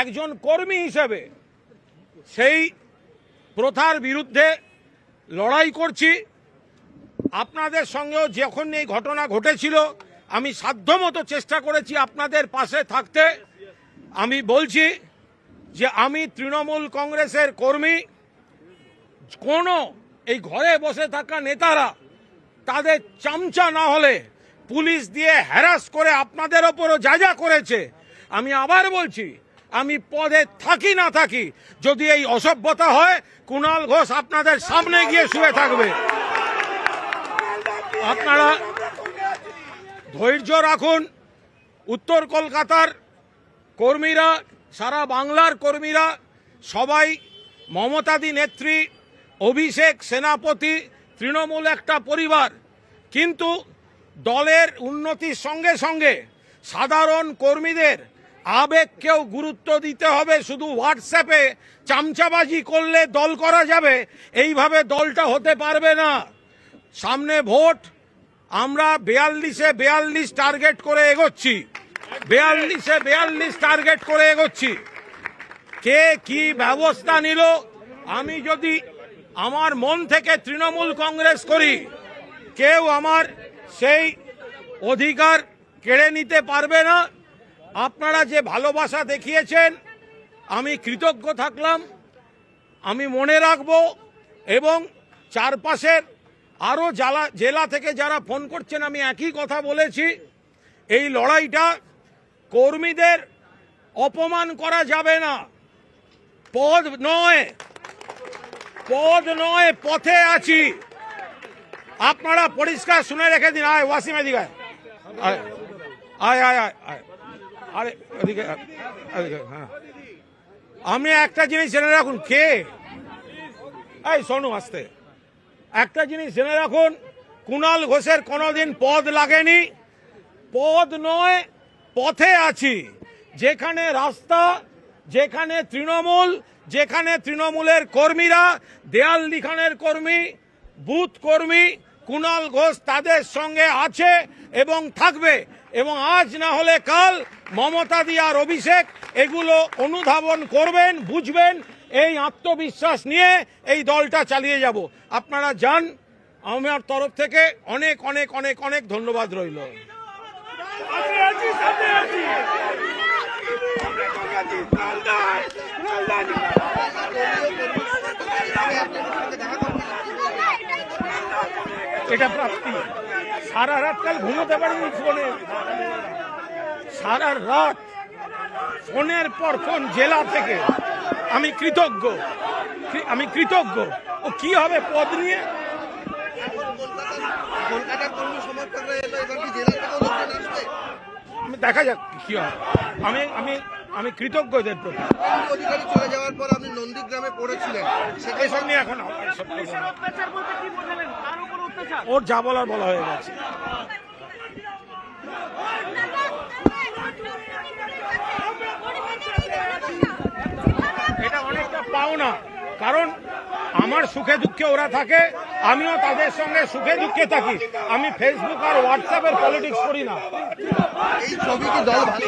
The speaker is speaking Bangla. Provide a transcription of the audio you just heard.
একজন কর্মী হিসেবে সেই প্রথার বিরুদ্ধে লড়াই করছি। আপনাদের সঙ্গেও যখন এই ঘটনা ঘটেছিল, আমি সাধ্যমতো চেষ্টা করেছি আপনাদের পাশে থাকতে। আমি বলছি যে আমি তৃণমূল কংগ্রেসের কর্মী, কোনো এই ঘরে বসে থাকা নেতারা তাদের চামচা না হলে পুলিশ দিয়ে হ্যারাস করে আপনাদের ওপরও যা যা করেছে, আমি আবার বলছি আমি পদে থাকি না থাকি, যদি এই অসভ্যতা হয়, কুণাল ঘোষ আপনাদের সামনে গিয়ে শুয়ে থাকবে। আপনারা ধৈর্য রাখুন, উত্তর কলকাতার কর্মীরা, সারা বাংলার কর্মীরা, সবাই, মমতাদি নেত্রী, অভিষেক সেনাপতি, তৃণমূল একটা পরিবার, কিন্তু দলের উন্নতির সঙ্গে সঙ্গে সাধারণ কর্মীদের আবেগকেও গুরুত্ব দিতে হবে, শুধু হোয়াটসঅ্যাপে চামচাবাজি করলে দল করা যাবে, এইভাবে দলটা হতে পারবে না। সামনে ভোট, আমরা বেয়াল্লিশে বেয়াল্লিশ টার্গেট করে এগোচ্ছি। বেয়াল্লিশে বেয়াল্লিশ টার্গেট করে এগোচ্ছি। কে কি ব্যবস্থা নিল? আমি যদি আমার মন থেকে তৃণমূল কংগ্রেস করি, কেউ আমার সেই অধিকার কেড়ে নিতে পারবে না। আপনারা যে ভালোবাসা দেখিয়েছেন, আমি কৃতজ্ঞ থাকলাম। আমি মনে রাখব এবং চারপাশের আরও জেলা জেলা থেকে যারা ফোন করছেন, আমি একই কথা বলেছি। এই লড়াইটা কর্মীদের অপমান করা যাবে না। পদ নয় পদ নয়, পথে আছি। আপনারা পরিষ্কার শুনে রেখে দিন। আয়, ওয়াসিম। আয়। আয় আয় আয় আয়। হ্যাঁ। আপনি একটা জিনিস জেনে রাখুন, কে? এই শোনো আসতে। একটা জিনিস জেনে রাখুন, কুণাল ঘোষের কোনোদিন পদ লাগেনি। পদ নয়, পথে আছি। যেখানে রাস্তা, যেখানে তৃণমূল, যেখানে তৃণমূলের কর্মীরা দেয়াল লিখানের কর্মী, বুথ কর্মী কুণাল ঘোষ তাদের সঙ্গে আছে এবং থাকবে এবং আজ না হলে কাল মমতা দি আর অভিষেক এগুলো অনুধাবন করবেন বুঝবেন এই আত্মবিশ্বাস নিয়ে এই দলটা চালিয়ে যাব আপনারা যান আমার তরফ থেকে অনেক অনেক অনেক অনেক ধন্যবাদ রইল আছি আছি সামনে আছি এটা প্রাপ্তি। সারা রাত কাল ঘুমোতে পারিনি ফোনে। সারা রাত ফোনের পর ফোন জেলা থেকে। আমি কৃতজ্ঞ। আমি কৃতজ্ঞ। ও কি হবে পদ নিয়ে? দেখা যাক কি হয়। আমি আমি আমি কৃতজ্ঞ এদের প্রতি। অধিকারী চলে যাওয়ার পর আপনি নন্দীগ্রামে পড়েছিলেন। এসব নিয়ে এখন ওর যা বলার বলা হয়ে গেছে। এটা অনেকটা পাওনা কারণ আমার সুখে দুঃখে ওরা থাকে আমিও তাদের সঙ্গে সুখে দুঃখে থাকি। আমি ফেসবুক আর হোয়াটসঅ্যাপের পলিটিক্স করি না। এই ছবি কি দল ভালো